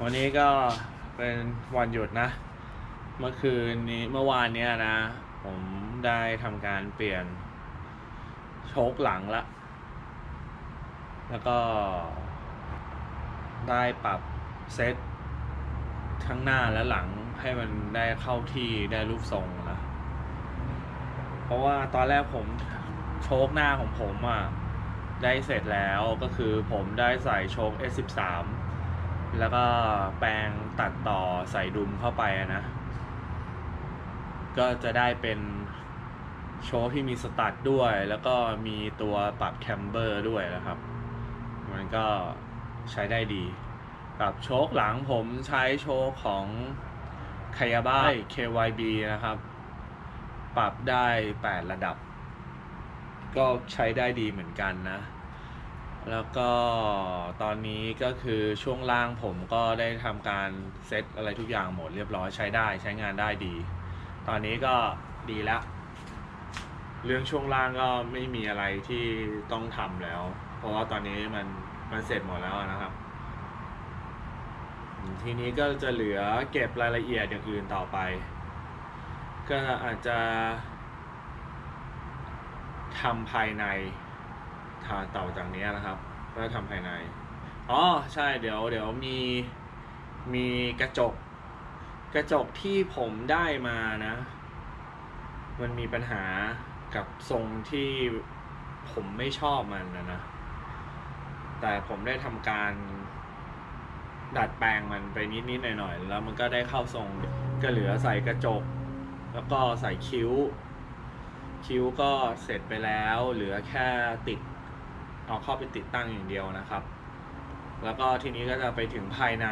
วันนี้ก็เป็นวันหยุดนะ เมื่อคืนนี้เมื่อวานเนี้ยนะ ผมได้ทำการเปลี่ยนโชคหลังละ แล้วก็ได้ปรับเซตทั้งหน้าและหลังให้มันได้เข้าที่ได้รูปทรงนะ เพราะว่าตอนแรกผมโชคหน้าของผมอะได้เสร็จแล้วก็คือผมได้ใส่โชค S13 แล้วก็แปรงตัดต่อใส่ดุมเข้าไปนะ ก็จะได้เป็นโชคที่มีสตัดด้วย แล้วก็มีตัวปรับแคมเบอร์ด้วยนะครับ มันก็ใช้ได้ดีกับโชคหลังผมใช้โชคของคายาบ้า KYB นะครับ ปรับได้ 8 ระดับ ก็ใช้ได้ดีเหมือนกันนะ แล้วก็ตอนนี้ก็คือช่วงล่างผมก็ได้ทำการเซตอะไรทุกอย่างหมดเรียบร้อยใช้ได้ใช้งานได้ดี ตอนนี้ก็ดีแล้ว เรื่องช่วงล่างก็ไม่มีอะไรที่ต้องทำแล้ว เพราะว่าตอนนี้มันมันเสร็จหมดแล้วนะครับ ทีนี้ก็จะเหลือเก็บรายละเอียดอย่างอื่นต่อไป ก็อาจจะทำภายใน ทางต่อจากนี้นะครับก็ทำภายในอ๋อใช่เดี๋ยวเดี๋ยวมีมีกระจก กระจกที่ผมได้มานะ มันมีปัญหากับทรงที่ผมไม่ชอบมันนะนะ แต่ผมได้ทำการดัดแปลงมันไปนิดๆหน่อยๆ แล้วมันก็ได้เข้าทรงก็เหลือใส่กระจก แล้วก็ใส่คิ้ว คิ้วก็เสร็จไปแล้ว เหลือแค่ติด เอาเข้าไปติดตั้งอย่างเดียวนะครับ แล้วก็ทีนี้ก็จะไปถึงภายใน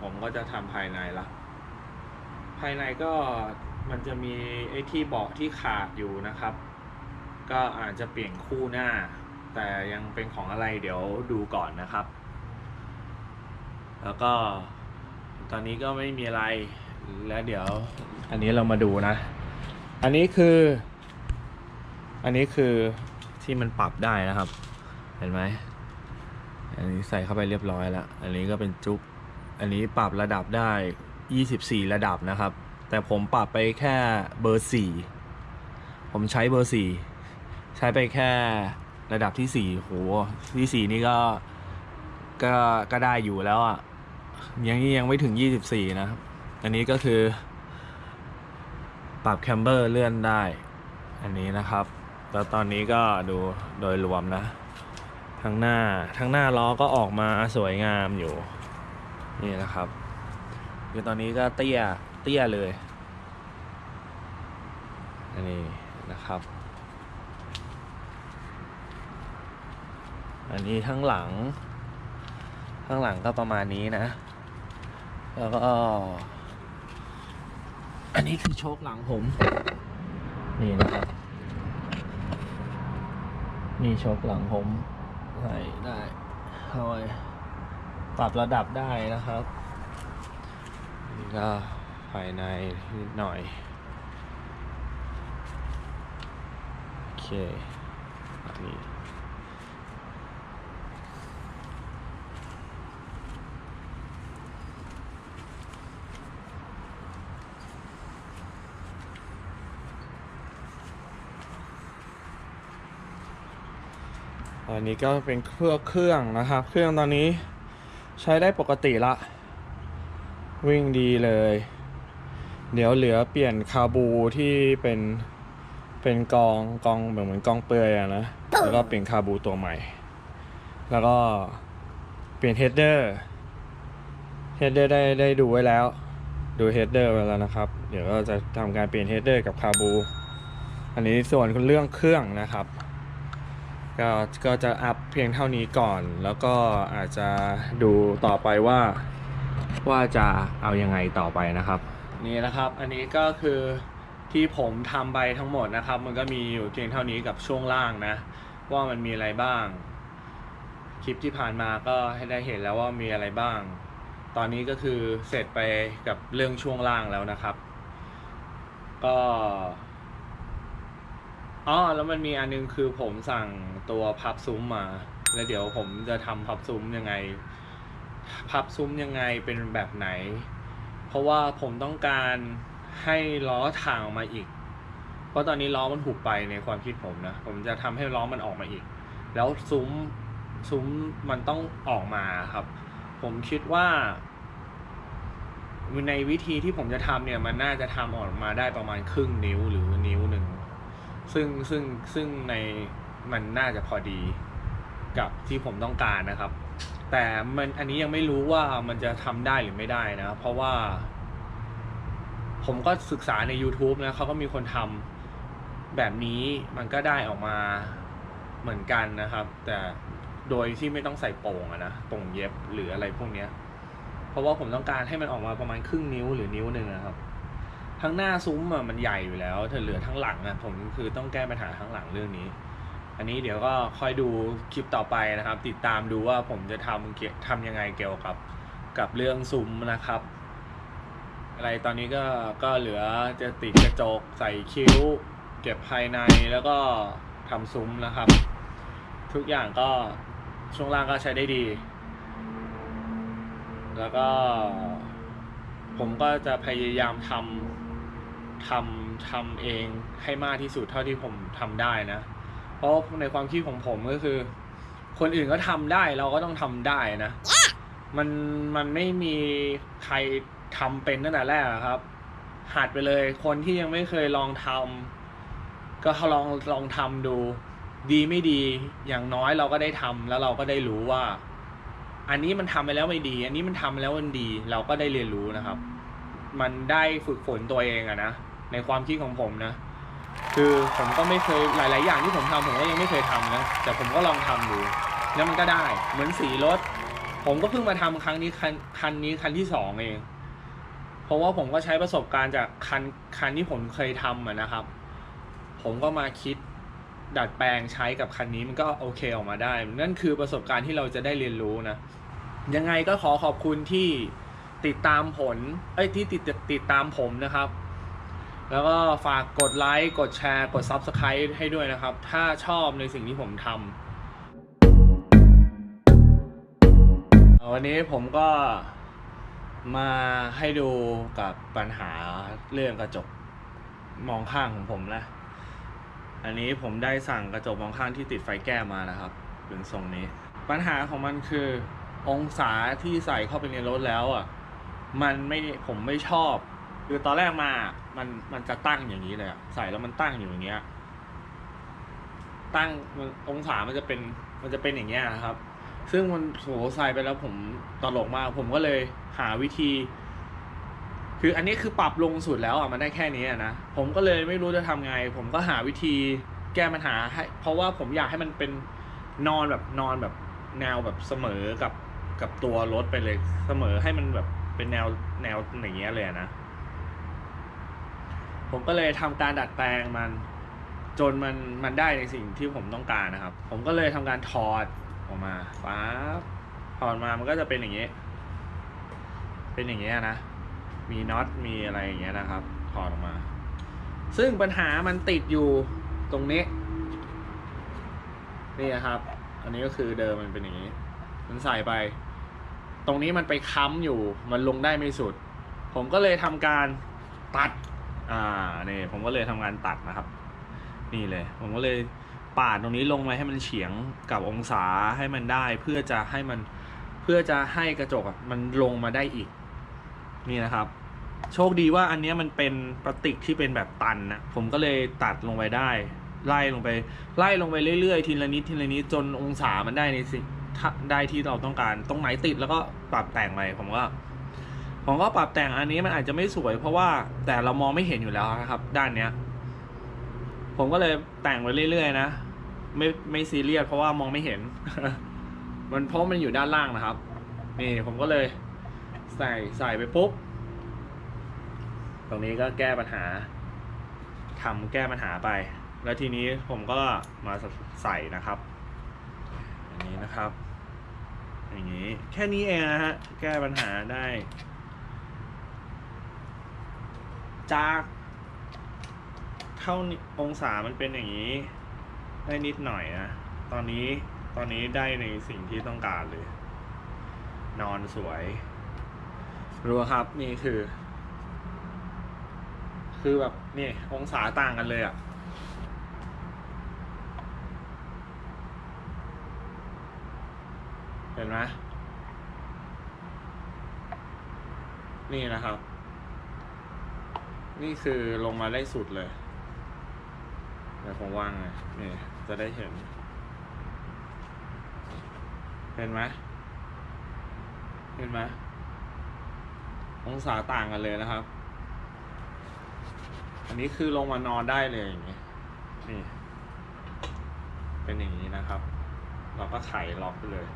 ผมก็จะทำภายในละ ภายในก็มันจะมีไอ้ที่เบาะที่ขาดอยู่นะครับ ก็อาจจะเปลี่ยนคู่หน้า แต่ยังเป็นของอะไรเดี๋ยวดูก่อนนะครับ แล้วก็ตอนนี้ก็ไม่มีอะไร แล้วเดี๋ยวอันนี้เรามาดูนะ อันนี้คือ อันนี้คือที่มันปรับได้นะครับ เห็นไหมอันนี้ใส่เข้าไปเรียบร้อยแล้ว อันนี้ก็เป็นจุ๊บอันนี้ปรับระดับได้ 24 ระดับนะครับ แต่ผมปรับไปแค่เบอร์ 4 ผมใช้เบอร์ 4 ใช้ไปแค่ระดับที่ 4 โห ที่ 4 นี่ก็ ก็ ก็ได้อยู่แล้วอะ ยังยังไม่ถึง 24 นะครับอันนี้ก็คือ ปรับแคมเบอร์เลื่อนได้ อันนี้นะครับ แล้วตอนนี้ก็ดูโดยรวมนะ ทั้งหน้าทั้งหน้าล้อก็ออกมาสวยงามอยู่ นี่นะครับคือตอนนี้ก็เตี้ยเตี้ยเลยอันนี้นะครับ อันนี้ทั้งหลัง ข้างหลังก็ประมาณนี้นะ แล้วก็ อันนี้คือโชคหลังผม นี่นะครับ นี่โชคหลังผม ใส่ได้คอยปปรับระดับได้นะครับนี่ก็ภายในนิดหน่อย โอเคอันนี้ อันนี้ก็เป็นเครื่องเครื่องนะครับ เครื่องตอนนี้ใช้ได้ปกติละ วิ่งดีเลย เดี๋ยวเหลือเปลี่ยนคาบูที่เป็นเป็นกองกองเหมือนเหมือนกองเปลือยอะนะ แล้วก็เปลี่ยนคาบูตัวใหม่ แล้วก็เปลี่ยนเฮดเดอร์เฮดเดอร์ได้ได้ดูไว้แล้ว ดูเฮดเดอร์ไว้แล้วนะครับ เดี๋ยวก็จะทำการเปลี่ยนเฮดเดอร์กับคาบู อันนี้ส่วนเรื่องเครื่องนะครับ ก็ก็จะอัพเพียงเท่านี้ก่อน แล้วก็อาจจะดูต่อไปว่าว่าจะเอายังไงต่อไปนะครับ นี่นะครับ อันนี้ก็คือที่ผมทำไปทั้งหมดนะครับ มันก็มีอยู่เพียงเท่านี้กับช่วงล่างนะ ว่ามันมีอะไรบ้าง คลิปที่ผ่านมาก็ให้ได้เห็นแล้วว่ามีอะไรบ้าง ตอนนี้ก็คือเสร็จไปกับเรื่องช่วงล่างแล้วนะครับ ก็ อ๋อแล้วมันมีอันนึงคือผมสั่งตัวพับซุ้มมา แล้วเดี๋ยวผมจะทำพับซุ้มยังไง พับซุ้มยังไงเป็นแบบไหน เพราะว่าผมต้องการให้ล้อทางออกมาอีก เพราะตอนนี้ล้อมันหุบไปในความคิดผมนะ ผมจะทำให้ล้อมันออกมาอีก แล้วซุ้มซุ้มมันต้องออกมาครับ ผมคิดว่าในวิธีที่ผมจะทำเนี่ยมันน่าจะทำออกมาได้ประมาณครึ่งนิ้วหรือนิ้วหนึ่ง ซึ่งซึ่งซึ่งในมันน่าจะพอดีกับที่ผมต้องการนะครับ แต่มันอันนี้ยังไม่รู้ว่ามันจะทำได้หรือไม่ได้นะ เพราะว่า ผมก็ศึกษาใน YouTube นะเขาก็มีคนทำแบบนี้มันก็ได้ออกมาเหมือนกันนะครับ แต่โดยที่ไม่ต้องใส่โป่งอะนะโป่งเย็บหรืออะไรพวกเนี้ย เพราะว่าผมต้องการให้มันออกมาประมาณครึ่งนิ้วหรือนิ้วหนึ่งนะครับ ทั้งหน้าซุ้มอะมันใหญ่อยู่แล้วถ้าเหลือทั้งหลังอะผมคือต้องแก้ปัญหาทั้งหลังเรื่องนี้ อันนี้เดี๋ยวก็ค่อยดูคลิปต่อไปนะครับ ติดตามดูว่าผมจะทำเกี่ยวทำยังไงเกี่ยวกับ กับเรื่องซุ้มนะครับ อะไรตอนนี้ก็ก็เหลือจะติดกระจกใส่คิ้ว เก็บภายในแล้วก็ทำซุ้มนะครับ ทุกอย่างก็ช่วงล่างก็ใช้ได้ดี แล้วก็ผมก็จะพยายามทำ ทำทำเองให้มากที่สุดเท่าที่ผมทำได้นะ เพราะในความคิดของผมก็คือ คนอื่นก็ทำได้เราก็ต้องทำได้นะ มันมันไม่มีใครทำเป็นตั้งแต่แรกครับ หัดไปเลยคนที่ยังไม่เคยลองทำก็ลองลองทำดู ดีไม่ดีอย่างน้อยเราก็ได้ทำแล้วเราก็ได้รู้ว่า อันนี้มันทำไปแล้วไม่ดี อันนี้มันทำไปแล้วมันดี เราก็ได้เรียนรู้นะครับมันได้ฝึกฝนตัวเองอะนะ ในความคิดของผมนะ คือผมก็ไม่เคยหลาย ๆ อย่างที่ผมทำผมก็ยังไม่เคยทำนะแต่ผมก็ลองทำดูแล้วมันก็ได้ เหมือนสีรถ ผมก็เพิ่งมาทำครั้งนี้คันคันนี้คันที่สองเองเพราะว่าผมก็ใช้ประสบการณ์จากคันคันที่ผมเคยทำอะนะครับ ผมก็มาคิดดัดแปลงใช้กับคันนี้มันก็โอเคออกมาได้ นั่นคือประสบการณ์ที่เราจะได้เรียนรู้นะ ยังไงก็ขอขอบคุณที่ติดตามผล เอ้ยที่ติดติดตามผมนะครับ แล้วก็ฝากกดไลค์กดแชร์ กด Subscribe ให้ด้วยนะครับ ถ้าชอบในสิ่งที่ผมทำวันนี้ผมก็มาให้ดูกับปัญหาเรื่องกระจกมองข้างของผมนะ อันนี้ผมได้สั่งกระจกมองข้างที่ติดไฟแก้มานะครับเป็นทรงนี้ ปัญหาของมันคือองศาที่ใส่เข้าไปในรถแล้วอะ มันไม่ผมไม่ชอบ คือตอนแรกมา มันมันจะตั้งอย่างนี้เลยอะใส่แล้วมันตั้งอยู่อย่างเงี้ย ตั้งมันองศามันจะเป็น มันจะเป็นอย่างเงี้ยครับ ซึ่งมันโหใส่ไปแล้วผมตลกมาก ผมก็เลยหาวิธี คืออันนี้คือปรับลงสุดแล้วอะมันได้แค่นี้นะผมก็เลยไม่รู้จะทำไง ผมก็หาวิธีแก้ปัญหาให้ เพราะว่าผมอยากให้มันเป็นนอนแบบนอนแบบแนวแบบเสมอกับกับตัวรถไปเลยเสมอให้มันแบบเป็นแนวแนวอย่างเงี้ยเลยนะ ผมก็เลยทำการดัดแปลงมันจนมันมันได้ในสิ่งที่ผมต้องการนะครับ ผมก็เลยทำการถอดออกมาฟ้าถอดมามันก็จะเป็นอย่างนี้ เป็นอย่างเงี้ยนะ มีน็อตมีอะไรอย่างเงี้ยนะครับ ถอดออกมา ซึ่งปัญหามันติดอยู่ตรงนี้นี่นครับ อันนี้ก็คือเดิมมันเป็นอย่างนี้ มันใส่ไป ตรงนี้มันไปค้ำอยู่ มันลงได้ไม่สุด ผมก็เลยทำการตัด อ่านี่ผมก็เลยทำการตัดนะครับ นี่เลย ผมก็เลยปาดตรงนี้ลงมาให้มันเฉียงกับองศาให้มันได้ เพื่อจะให้มันเพื่อจะให้กระจกมันลงมาได้อีก นี่นะครับ โชคดีว่าอันนี้มันเป็นพลาสติกที่เป็นแบบตันนะผมก็เลยตัดลงไปได้ ไล่ลงไป ไล่ลงไปเรื่อยๆ ทีละนิดทีละนิดจนองศามันได้ในสิ่งถ้าได้ที่เราต้องการ ตรงไหนติดแล้วก็ปรับแต่งไปผมก็ ผมก็ปรับแต่งอันนี้มันอาจจะไม่สวย เพราะว่าแต่เรามองไม่เห็นอยู่แล้วนะครับ ด้านเนี้ย ผมก็เลยแต่งไปเรื่อยๆนะไม่ไม่ซีเรียสเพราะว่ามองไม่เห็น มันเพราะมันอยู่ด้านล่างนะครับ นี่ผมก็เลย ใส่ใส่ไปปุ๊บ ตรงนี้ก็แก้ปัญหาทำแก้ปัญหาไป แล้วทีนี้ผมก็มาใส่นะครับอย่างนี้นะครับ อย่างนี้แค่นี้เองนะฮะ แก้ปัญหาได้ จาก เท่าองศามันเป็นอย่างนี้ ได้นิดหน่อยนะ ตอนนี้ตอนนี้ได้ในสิ่งที่ต้องการเลย นอนสวย รู้ครับนี่คือ คือแบบนี่องศาต่างกันเลยอะ่ะเห็นไหมนี่นะครับ นี่คือลงมาได้สุดเลยเดี๋ยวผมวางไงนี่จะได้เห็น เห็นไหมเห็นไหมองศาต่างกันเลยนะครับ อันนี้คือลงมานอนได้เลยอย่างนี้นี่ เป็นอย่างนี้นะครับ เราก็ไขล็อกไปเลย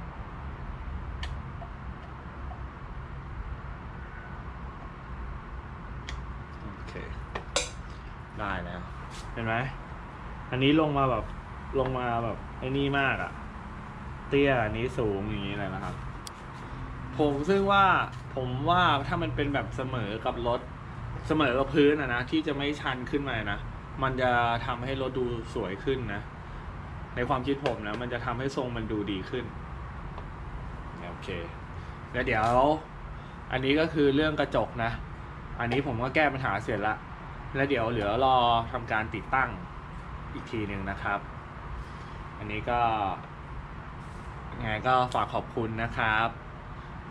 โอ เค ได้แล้ว เห็นไหม อันนี้ลงมาแบบลงมาแบบไอ้นี่มากอะเตี้ยอันนี้สูงอย่างนี้เลยนะครับ ผมซึ่งว่าผมว่าถ้ามันเป็นแบบเสมอกับรถเสมอกับพื้นอะนะที่จะไม่ชันขึ้นมานะมันจะทำให้รถดูสวยขึ้นนะ ในความคิดผมนะ มันจะทำให้ทรงมันดูดีขึ้นโอเค แล้วเดี๋ยว อันนี้ก็คือเรื่องกระจกนะ อันนี้ผมก็แก้ปัญหาเสร็จละ แล้วเดี๋ยวเหลือรอทำการติดตั้งอีกทีหนึ่งนะครับ อันนี้ก็ยังไงก็ฝากขอบคุณนะครับ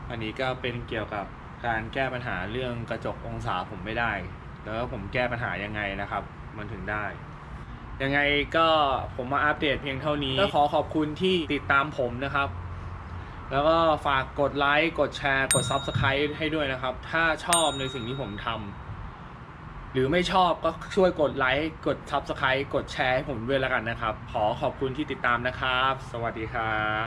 อันนี้ก็เป็นเกี่ยวกับการแก้ปัญหาเรื่องกระจกองศาผมไม่ได้ แล้วผมแก้ปัญหายังไงนะครับ มันถึงได้ ยังไงก็ผมมาอัปเดตเพียงเท่านี้ก็ขอขอบคุณที่ติดตามผมนะครับ แล้วก็ฝากกดไลค์กดแชร์กด Subscribe ให้ด้วยนะครับ ถ้าชอบในสิ่งที่ผมทำหรือไม่ชอบก็ช่วยกดไลค์กด Subscribe กดแชร์ให้ผมด้วยแล้วกันนะครับ ขอขอบคุณที่ติดตามนะครับ สวัสดีครับ